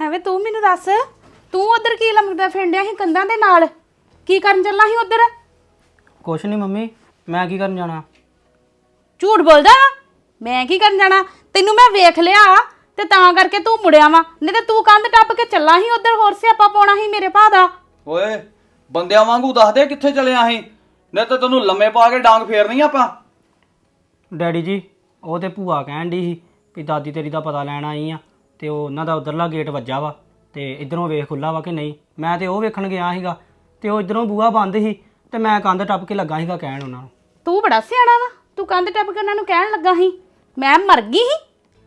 ਹੈ ਵੇ ਤੂੰ ਮੈਨੂੰ ਦੱਸ ਤੂੰ ਉਧਰ ਕੀ ਲੰਮਦਾ ਫਿਰਦਿਆ ਸੀ ਕੰਧਾਂ ਦੇ ਨਾਲ? ਕੀ ਕਰਨ ਚੱਲਾ ਸੀ ਉਧਰ? ਕੁਛ ਨਹੀਂ ਮੰਮੀ ਮੈਂ ਕੀ ਕਰਨ ਜਾਣਾ? ਝੂਠ ਬੋਲਦਾ? ਵਾ? ਮੈਂ ਕੀ ਕਰਨ ਜਾਣਾ? ਤੈਨੂੰ ਮੈਂ ਵੇਖ ਲਿਆ ਤੇ ਤਾਂ ਕਰਕੇ ਤੂੰ ਮੁੜਿਆ ਵਾ। ਨਹੀਂ ਤੇ ਤੂੰ ਕੰਧ ਟੱਪ ਕੇ ਚੱਲਾ ਸੀ ਉਧਰ ਹੋਰ ਸਿਆਪਾ ਪਾਉਣਾ ਸੀ ਮੇਰੇ ਭਾ ਦਾ? ਓਏ ਬੰਦਿਆਂ ਵਾਂਗੂ ਦੱਸ ਦੇ ਕਿੱਥੇ ਚਲੇ ਅਸੀਂ ਨਹੀਂ ਤਾਂ ਤੈਨੂੰ ਲੰਮੇ ਪਾ ਕੇ ਡਾਂਗ ਫੇਰਨੀ ਆਪਾਂ? ਡੈਡੀ ਜੀ ਉਹ ਤੇ ਭੂਆ ਕਹਿਣ ਦੀ ਸੀ ਵੀ ਦਾਦੀ ਤੇਰੀ ਦਾ ਪਤਾ ਲੈਣ ਆਈ ਆ। ਤੇ ਉਹ ਉਹਨਾਂ ਦਾ ਉਧਰਲਾ ਗੇਟ ਵੱਜਾ ਵਾ ਤੇ ਇਧਰੋਂ ਵੇਖ ਖੁੱਲਾ ਵਾ ਕਿ ਨਹੀਂ। ਮੈਂ ਤੇ ਉਹ ਵੇਖਣ ਗਿਆ ਸੀਗਾ ਤੇ ਉਹ ਇਧਰੋਂ ਬੂਹਾ ਬੰਦ ਸੀ ਤੇ ਮੈਂ ਕੰਧ ਟੱਪ ਕੇ ਲੱਗਾ ਸੀਗਾ ਕਹਿਣ ਉਹਨਾਂ ਨੂੰ। ਤੂੰ ਬੜਾ ਸਿਆਣਾ ਵਾ। ਤੂੰ ਕੰਧ ਟੱਪ ਕੇ ਉਹਨਾਂ ਨੂੰ ਕਹਿਣ ਲੱਗਾ ਸੀ। ਮੈਂ ਮਰ ਗਈ ਸੀ।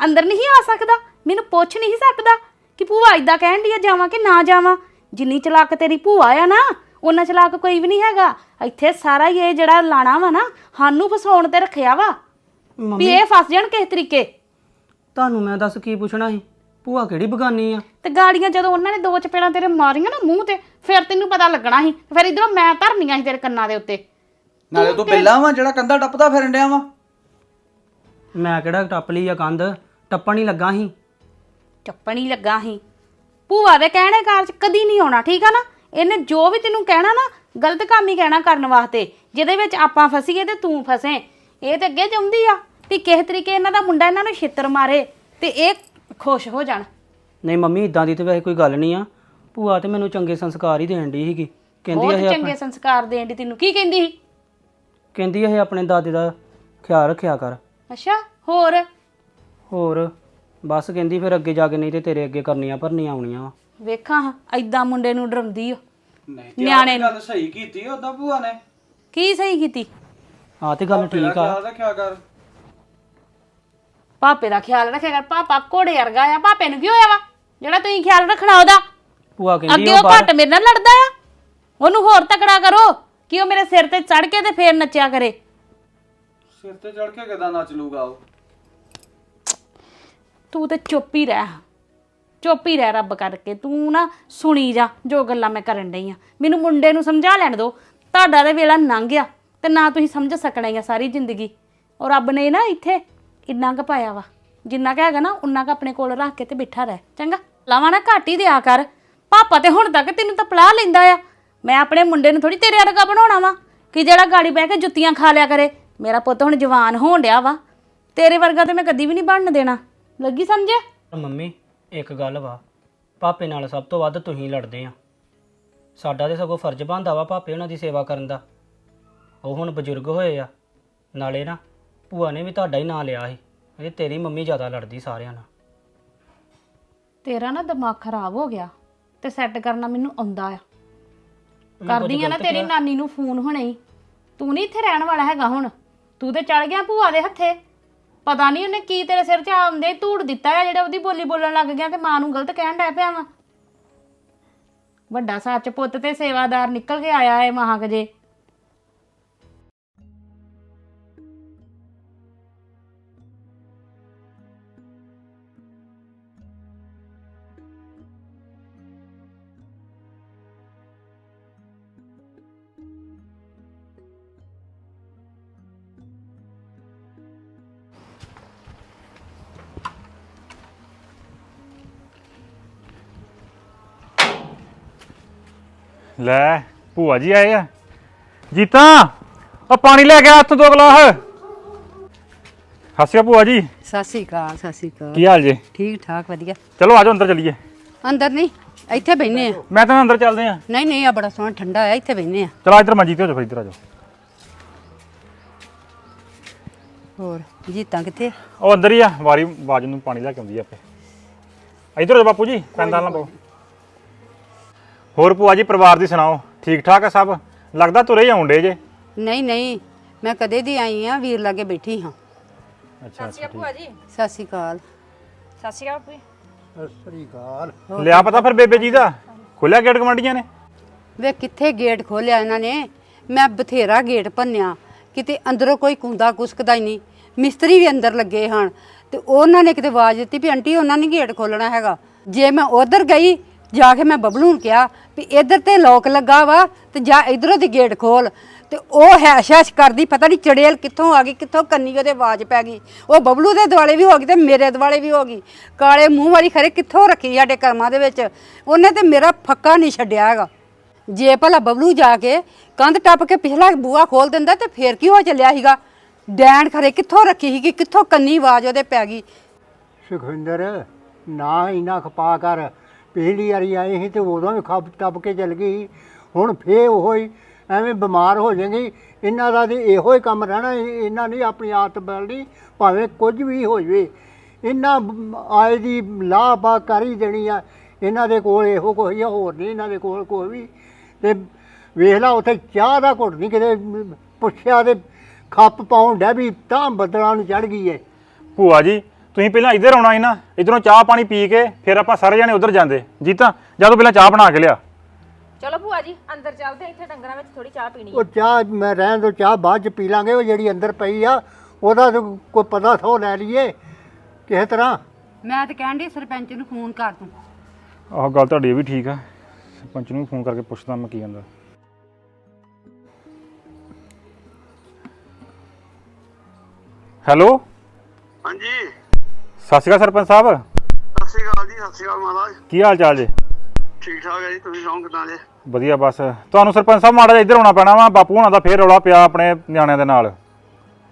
ਅੰਦਰ ਨਹੀਂ ਆ ਸਕਦਾ। ਮੈਨੂੰ ਪੁੱਛ ਨਹੀਂ ਸਕਦਾ ਕਿ ਭੂਆ ਇਦਾਂ ਕਹਿਣ ਦੀ ਆ ਜਾਵਾਂ ਕਿ ਨਾ ਜਾਵਾਂ। ਜਿੰਨੀ ਚਲਾਕ ਤੇਰੀ ਭੂਆ ਆ ਨਾ ਉਹਨਾਂ ਚਲਾਕ ਕੋਈ ਵੀ ਨਹੀਂ ਹੈਗਾ। ਇੱਥੇ ਸਾਰਾ ਹੀ ਇਹ ਜਿਹੜਾ ਲਾਣਾ ਵਾ ਨਾ ਸਾਨੂੰ ਫਸਾਉਣ ਤੇ ਰੱਖਿਆ ਵਾ। ਵੀ ਮੰਮੀ ਇਹ ਫਸ ਜਾਣ ਕਿਸ ਤਰੀਕੇ? ਤੁਹਾਨੂੰ ਮੈਂ ਦੱਸ ਕੀ ਪੁੱਛਣਾ ਸੀ? ਭੂਆ ਕਿਹੜੀ ਬਗਾਨੀ ਆ? ਤੇ ਗਾੜੀਆਂ ਜਦੋਂ ਉਹਨਾਂ ਨੇ ਦੋ ਚਪੇੜਾਂ ਤੇਰੇ ਮਾਰੀਆਂ ਨਾ ਮੂੰਹ ਤੇ ਫਿਰ ਤੈਨੂੰ ਪਤਾ ਲੱਗਣਾ ਸੀ ਫਿਰ ਇਧਰੋਂ ਮੈਂ ਧਰਨੀਆਂ ਸੀ ਤੇਰੇ ਕੰਨਾਂ ਦੇ ਉੱਤੇ। ਨਾਲੇ ਤੂੰ ਬਿੱਲਾ ਵਾ ਜਿਹੜਾ ਕੰਧਾ ਟੱਪਦਾ ਫਿਰਨ ਡਿਆ ਵਾ। ਮੈਂ ਕਿਹੜਾ ਟੱਪ ਲਈ ਆ ਕੰਧ? ਟੱਪਣ ਹੀ ਲੱਗਾ ਸੀ। ਚੱਪਣ ਹੀ ਲੱਗਾ ਸੀ। ਭੂਆ ਦੇ ਕਹਿਣੇ ਕਾਰ ਚ ਕਦੀ ਨਹੀਂ ਆਉਣਾ ਠੀਕ ਆ ਨਾ? ਇਹਨੇ ਜੋ ਵੀ ਤੈਨੂੰ ਕਹਿਣਾ ਨਾ ਗਲਤ ਕੰਮ ਹੀ ਕਹਿਣਾ ਕਰਨ ਵਾਸਤੇ। ਜਿਹਦੇ ਵਿੱਚ ਆਪਾਂ ਫਸੀਏ ਤੇ ਤੂੰ ਫਸੇ। ਇਹ ਤੇ ਅੱਗੇ ਚਾਹੁੰਦੀ ਆ ਵੀ ਕਿਸੇ ਤਰੀਕੇ ਇਹਨਾਂ ਦਾ ਮੁੰਡਾ ਇਹਨਾਂ ਨੂੰ ਛਿੱਤਰ ਮਾਰੇ। ਤੇ ਇਹ ਖੁਸ਼ ਹੋ ਜਾਣ। ਨਹੀਂ ਮੰਮੀ ਇਦਾਂ ਦੀ ਤੇ ਵੈਸੇ ਕੋਈ ਗੱਲ ਨਹੀਂ ਆ। ਭੂਆ ਤੇ ਮੈਨੂੰ ਚੰਗੇ ਸੰਸਕਾਰ ਹੀ ਦੇਣ ਦੀ ਸੀਗੀ। ਕਹਿੰਦੀ ਬਹੁਤ ਇਹ ਚੰਗੇ ਸੰਸਕਾਰ ਦੇਣ ਦੀ ਤੈਨੂੰ ਕੀ ਕਹਿੰਦੀ ਸੀ? ਕਹਿੰਦੀ ਇਹ ਆਪਣੇ ਦਾਦੇ ਦਾ ਖਿਆਲ ਰੱਖਿਆ ਕਰ। ਅੱਛਾ ਹੋਰ? ਹੋਰ ਬਸ ਕਹਿੰਦੀ ਫਿਰ ਅੱਗੇ ਜਾ ਕੇ ਨਹੀਂ ਤੇ ਤੇਰੇ ਅੱਗੇ ਕਰਨੀਆਂ ਭਰਨੀਆਂ ਆਉਣੀਆਂ ਵਾ। ਵੇਖਾਂ ਐਦਾਂ ਮੁੰਡੇ ਨੂੰ ਡਰਾਉਂਦੀ ਓ। ਨਹੀਂ ਤੇ ਨਿਆਣੇ ਆਹ ਗੱਲ ਸਹੀ ਕੀਤੀ ਉਹਦਾ ਭੂਆ ਨੇ। ਕੀ ਸਹੀ ਕੀਤੀ? ਆ ਤੇ ਗੱਲ ਠੀਕ ਆ। ਖਿਆਲ ਰੱਖਿਆ ਕਰ। ਪਾਪੇ ਦਾ ਖਿਆਲ ਰੱਖਿਆ ਕਰ ਪਾਪਾ ਘੋੜੇ ਵਰਗਾ ਆ ਪਾਪੇ ਨੂੰ ਕੀ ਹੋਇਆ ਵਾ? ਜਿਹੜਾ ਤੁਸੀਂ ਖਿਆਲ ਰੱਖਣਾ ਉਹਦਾ। ਭੂਆ ਕਹਿੰਦੀ ਅੱਗੇ ਉਹ ਉਹ ਬਾਹਰ ਘੱਟ ਮੇਰੇ ਨਾਲ ਲੜਦਾ ਆ। ਉਹਨੂੰ ਹੋਰ ਤਕੜਾ ਕਰੋ ਕਿ ਉਹ ਮੇਰੇ ਸਿਰ ਤੇ ਚੜ ਕੇ ਤੇ ਫੇਰ ਨੱਚਿਆ ਕਰੇ। ਸਿਰ ਤੇ ਚੜ ਕੇ ਕਿਦਾਂ ਨੱਚ ਲੂਗਾ ਉਹ? ਤੂੰ ਤੇ ਚੁੱਪ ਹੀ ਰਹਿ। ਚੁੱਪ ਹੀ ਰਹਿ ਰੱਬ ਕਰਕੇ। ਤੂੰ ਨਾ ਸੁਣੀ ਜਾ ਜੋ ਗੱਲਾਂ ਮੈਂ ਕਰਨ ਡਈ ਆ। ਮੈਨੂੰ ਮੁੰਡੇ ਨੂੰ ਸਮਝਾ ਲੈਣ ਦੋ। ਤੁਹਾਡਾ ਤੇ ਵੇਲਾ ਲੰਘ ਗਿਆ ਤੇ ਨਾ ਤੁਸੀਂ ਸਮਝ ਸਕਣਾ ਹੀ ਆ ਸਾਰੀ ਜ਼ਿੰਦਗੀ। ਔਰ ਰੱਬ ਨੇ ਨਾ ਇੱਥੇ ਕਿੰਨਾ ਕੁ ਪਾਇਆ ਵਾ? ਜਿੰਨਾ ਕੁ ਹੈਗਾ ਨਾ, ਉਨਾ ਕੁ ਆਪਣੇ ਕੋਲ ਰੱਖ ਕੇ ਤੇ ਬਿਠਾ ਰਹਿ। ਚੰਗਾ? ਲਾਵਾਂ ਨਾ ਘੱਟ ਹੀ ਦਿਆ ਕਰ। ਪਾਪਾ ਤੇ ਹੁਣ ਤੱਕ ਤੈਨੂੰ ਤਾਂ ਪਲਾਹ ਲੈਂਦਾ ਆ। ਮੈਂ ਆਪਣੇ ਮੁੰਡੇ ਨੂੰ ਥੋੜੀ ਤੇਰੇ ਵਰਗਾ ਬਣਾਉਣਾ ਵਾ ਕਿ ਜਿਹੜਾ ਗਾੜੀ ਬਹਿ ਕੇ ਜੁੱਤੀਆਂ ਖਾ ਲਿਆ ਕਰੇ। ਮੇਰਾ ਪੁੱਤ ਹੁਣ ਜਵਾਨ ਹੋਣ ਡਿਆ ਵਾ। ਤੇਰੇ ਵਰਗਾ ਤੇ ਮੈਂ ਕਦੀ ਵੀ ਨਹੀਂ ਬਣਨ ਦੇਣਾ। ਲੱਗੀ ਸਮਝ? ਮੰਮੀ, ਇੱਕ ਗੱਲ ਵਾ। ਪਾਪੇ ਨਾਲ ਸਭ ਤੋਂ ਵੱਧ ਤੁਸੀਂ ਲੜਦੇ ਆ। ਸਾਡਾ ਤੇ ਸਗੋਂ ਫਰਜ਼ ਬਣਦਾ ਵਾ ਪਾਪੇ ਉਹਨਾਂ ਦੀ ਸੇਵਾ ਕਰਨ ਦਾ। ਉਹ ਹੁਣ ਬਜ਼ੁਰਗ ਹੋਏ ਆ। ਨਾਲੇ ਨਾ ਭੂਆ ਨੇ ਵੀ ਤੁਹਾਡਾ ਹੀ ਨਾਂ ਲਿਆ ਸੀ। ਇਹ ਤੇਰੀ ਮੰਮੀ ਜ਼ਿਆਦਾ ਲੜਦੀ ਸਾਰਿਆਂ ਨਾਲ। ਤੇਰਾ ਨਾ ਦਿਮਾਗ ਖਰਾਬ ਹੋ ਗਿਆ ਤੇ ਸੈੱਟ ਕਰਨਾ ਮੈਨੂੰ ਆਉਂਦਾ ਆ। ਕਰਦੀ ਆ ਨਾ ਤੇਰੀ ਨਾਨੀ ਨੂੰ ਫੋਨ ਹੁਣੇ ਹੀ। ਤੂੰ ਨਹੀਂ ਇੱਥੇ ਰਹਿਣ ਵਾਲਾ ਹੈਗਾ ਹੁਣ। ਤੂੰ ਤੇ ਚੜ ਗਿਆ ਭੂਆ ਦੇ ਹੱਥੇ। ਪਤਾ ਨਹੀਂ ਉਹਨੇ ਕੀ ਤੇਰੇ ਸਿਰ 'ਚ ਆਉਂਦੇ ਧੂੜ ਦਿੱਤਾ ਆ ਜਿਹੜਾ ਉਹਦੀ ਬੋਲੀ ਬੋਲਣ ਲੱਗ ਗਿਆ ਤੇ ਮਾਂ ਨੂੰ ਗਲਤ ਕਹਿਣ ਡੈ ਪਿਆ ਵਾ। ਵੱਡਾ ਸੱਚ ਪੁੱਤ ਤੇ ਸੇਵਾਦਾਰ ਨਿਕਲ ਕੇ ਆਇਆ ਏ ਮਹਾਕ ਜੇ। ਲੈ ਭੂਆ ਜੀ ਆਏ ਆ। ਜੀਤਾ ਉਹ ਪਾਣੀ ਲੈ ਕੇ ਆ ਹੱਥ ਦੋ ਗਲਾਸ। ਹੱਸਿਆ ਭੂਆ ਜੀ। ਸਤਿ ਸ਼੍ਰੀ ਅਕਾਲ ਸਤਿ ਸ਼੍ਰੀ ਅਕਾਲ। ਕੀ ਹਾਲ ਜੇ? ਠੀਕ ਠਾਕ ਵਧੀਆ। ਚਲੋ ਆਜੋ ਅੰਦਰ ਚੱਲੀਏ। ਅੰਦਰ ਨਹੀਂ ਇੱਥੇ ਬੈਨੇ ਆ। ਮੈਂ ਤਾਂ ਅੰਦਰ ਚੱਲਦੇ ਆ। ਨਹੀਂ ਨਹੀਂ ਆ ਬੜਾ ਸੋਹਣਾ ਠੰਡਾ ਆ ਇੱਥੇ ਬੈਨੇ ਆ। ਚਲੋ ਇੱਧਰ ਮੰਜੀ ਤੇ ਹੋ ਜਾ ਫਿਰ ਇੱਧਰ ਆਜੋ ਹੋਰ ਜੀਤਾਂ ਕਿੱਥੇ ਉਹ ਅੰਦਰ ਹੀ ਆ ਵਾਰੀ ਬਾਜ ਨੂੰ ਪਾਣੀ ਲੈ ਕੇ ਆਉਂਦੀ ਆ ਆਪੇ। ਇੱਧਰ ਆ ਜਾਓ ਬਾਪੂ ਜੀ ਪੈਂਦਾ ਨਾ ਪਾਓ। ਹੋਰ ਭੂਆ ਜੀ ਪਰਿਵਾਰ ਦੀ ਸੁਣਾਓ? ਠੀਕ ਠਾਕ ਆ ਸਭ? ਲੱਗਦਾ ਤੁਰੇ ਹੀ ਆਉਂਦੇ ਜੇ। ਨਹੀਂ ਨਹੀਂ ਮੈਂ ਕਦੇ ਦੀ ਆਈ ਆ ਵੀਰ ਲਾਗੇ ਬੈਠੀ ਹਾਂ। ਅੱਛਾ ਅੱਛਾ ਸਤਿ ਸ਼੍ਰੀ ਅਕਾਲ ਲਿਆ ਪਤਾ ਫਿਰ ਬੇਬੇ ਜੀ ਦਾ? ਖੁੱਲਿਆ ਗੇਟ ਕਮਾਂਡੀਆਂ ਨੇ? ਵੇ ਕਿੱਥੇ ਗੇਟ ਖੋਲਿਆ ਇਹਨਾਂ ਨੇ? ਮੈਂ ਬਥੇਰਾ ਗੇਟ ਭੰਨਿਆ। ਕਿਤੇ ਅੰਦਰੋਂ ਕੋਈ ਕੁੰਦਾ ਕੁਸਕਦਾ ਹੀ ਨਹੀਂ। ਮਿਸਤਰੀ ਵੀ ਅੰਦਰ ਲੱਗੇ ਹਨ। ਤੇ ਉਹਨਾਂ ਨੇ ਕਿਤੇ ਆਵਾਜ਼ ਦਿੱਤੀ ਵੀ ਆਂਟੀ ਉਹਨਾਂ ਨੇ ਗੇਟ ਖੋਲਣਾ ਹੈਗਾ। ਜੇ ਮੈਂ ਉਧਰ ਗਈ ਜਾ ਕੇ ਮੈਂ ਬਬਲੂ ਨੂੰ ਕਿਹਾ ਵੀ ਇੱਧਰ ਤੇ ਲੋਕ ਲੱਗਾ ਵਾ ਤੇ ਜਾ ਇਧਰੋਂ ਦੀ ਗੇਟ ਖੋਲ। ਤੇ ਉਹ ਹੈਸ਼ ਹੈਸ਼ ਕਰਦੀ, ਪਤਾ ਨਹੀਂ ਚੜੇਲ ਕਿੱਥੋਂ ਆ ਗਈ, ਕਿੱਥੋਂ ਕੰਨੀ ਉਹਦੇ ਆਵਾਜ਼ ਪੈ ਗਈ। ਉਹ ਬਬਲੂ ਦੇ ਦੁਆਲੇ ਵੀ ਹੋ ਗਈ ਤੇ ਮੇਰੇ ਦੁਆਲੇ ਵੀ ਹੋ ਗਈ। ਕਾਲੇ ਮੂੰਹ ਵਾਲੀ ਖਰੇ ਕਿੱਥੋਂ ਰੱਖੀ ਸਾਡੇ ਕਰਮਾਂ ਦੇ ਵਿੱਚ? ਉਹਨੇ ਤੇ ਮੇਰਾ ਫੱਕਾ ਨਹੀਂ ਛੱਡਿਆ ਹੈਗਾ। ਜੇ ਭਲਾ ਬਬਲੂ ਜਾ ਕੇ ਕੰਧ ਟੱਪ ਕੇ ਪਿਛਲਾ ਬੂਆ ਖੋਲ ਦਿੰਦਾ ਤੇ ਫੇਰ ਕੀ ਹੋ ਚੱਲਿਆ ਸੀਗਾ? ਡੈਣ ਖਰੇ ਕਿੱਥੋਂ ਰੱਖੀ ਸੀਗੀ, ਕਿੱਥੋਂ ਕੰਨੀ ਆਵਾਜ਼ ਉਹਦੇ ਪੈ ਗਈ? ਸੁਖਵਿੰਦਰ, ਨਾ ਇਨਾ ਖਪਾ ਕਰ। ਪਿਛਲੀ ਵਾਰੀ ਆਏ ਸੀ ਤੇ ਉਦੋਂ ਵੀ ਖੱਪ ਟੱਪ ਕੇ ਚਲ ਗਈ ਸੀ। ਹੁਣ ਫੇਰ ਉਹ ਹੀ ਐਵੇਂ ਬਿਮਾਰ ਹੋ ਜਾਏਗੀ ਇਹਨਾਂ ਦਾ ਤੇ ਇਹੋ ਹੀ ਕੰਮ ਰਹਿਣਾ ਇਹ- ਇਹਨਾਂ ਨੇ ਆਪਣੀ ਆਦਤ ਬਦਲਣੀ ਭਾਵੇਂ ਕੁਝ ਵੀ ਹੋ ਜਵੇ। ਇਹਨਾਂ ਬ- ਆਏ ਦੀ ਲਾਹ ਕਰ ਹੀ ਦੇਣੀ ਆ। ਇਹਨਾਂ ਦੇ ਕੋਲ ਇਹੋ ਕੋਈ ਆ ਹੋਰ ਨਹੀਂ, ਇਹਨਾਂ ਦੇ ਕੋਲ ਕੋਈ ਵੀ। ਤੇ ਵੇਖ ਲਾ, ਉੱਥੇ ਚਾਹ ਦਾ ਘੁੱਟ ਨਹੀਂ ਕਿਤੇ ਪੁੱਛਿਆ ਤੇ ਖੱਪ ਪਾਉਣ ਡੈ ਵੀ ਤਾਂ ਬੱਦਲਾਂ ਨੂੰ ਚੜ ਗਈ ਏ। ਭੂਆ ਜੀ ਤੁਸੀਂ ਪਹਿਲਾਂ ਇੱਧਰ ਆਉਣਾ ਸੀ ਨਾ ਇਧਰੋਂ ਚਾਹ ਪਾਣੀ ਪੀ ਕੇ ਫਿਰ ਆਪਾਂ ਸਾਰੇ ਜਣੇ ਉਧਰ ਜਾਂਦੇ। ਜੀਤਾ ਜਦੋਂ ਪਹਿਲਾਂ ਚਾਹ ਬਣਾ ਕੇ ਲਿਆ। ਚਲੋ ਭੂਆ ਜੀ ਅੰਦਰ ਚੱਲਦੇ ਹਾਂ, ਇੱਥੇ ਡੰਗਰਾਂ ਵਿੱਚ ਥੋੜੀ ਚਾਹ ਪੀਣੀ ਉਹ ਚਾਹ ਮੈਂ ਰਹਿਣ ਦੋ ਚਾਹ ਬਾਅਦ ਚ ਪੀ ਲਾਂਗੇ ਉਹ ਜਿਹੜੀ ਅੰਦਰ ਪਈ ਆ ਉਹਦਾ ਤਾਂ ਕੋਈ ਪਤਾ ਥੋ ਲੈ ਲਈਏ ਕਿਸੇ ਤਰ੍ਹਾਂ। ਮੈਂ ਤੇ ਕਹਿਣ ਦੀ ਸਰਪੰਚ ਨੂੰ ਫੋਨ ਕਰ ਤੂੰ। ਆਹ ਗੱਲ ਤੁਹਾਡੀ ਇਹ ਵੀ ਠੀਕ ਆ ਸਰਪੰਚ ਨੂੰ ਫੋਨ ਕਰਕੇ ਪੁੱਛਦਾ ਮੈਂ ਕੀ ਕਹਿੰਦਾ। ਹੈਲੋ? ਹਾਂਜੀ। ਸਤਿ ਸ਼੍ਰੀ ਅਕਾਲ ਸਰਪੰਚ ਸਾਹਿਬ। ਸਤਿ ਸ਼੍ਰੀ ਅਕਾਲ ਜੀ ਸਤਿ ਸ਼੍ਰੀ ਅਕਾਲ ਮਹਾਰਾਜ। ਕੀ ਹਾਲ ਚਾਲ ਜੇ? ਠੀਕ ਠਾਕ ਹੈ ਜੀ ਤੁਸੀਂ ਸੁਣਾਓ ਕਿਦਾਂ ਜੇ? ਵਧੀਆ ਬਸ। ਤੁਹਾਨੂੰ ਸਰਪੰਚ ਸਾਹਿਬ ਮਾੜਾ ਜਿਹਾ ਇੱਧਰ ਆਉਣਾ ਪੈਣਾ ਵਾ ਬਾਪੂ ਹੁਣਾਂ ਦਾ ਫੇਰ ਰੌਲਾ ਪਿਆ ਆਪਣੇ ਨਿਆਣਿਆਂ ਦੇ ਨਾਲ।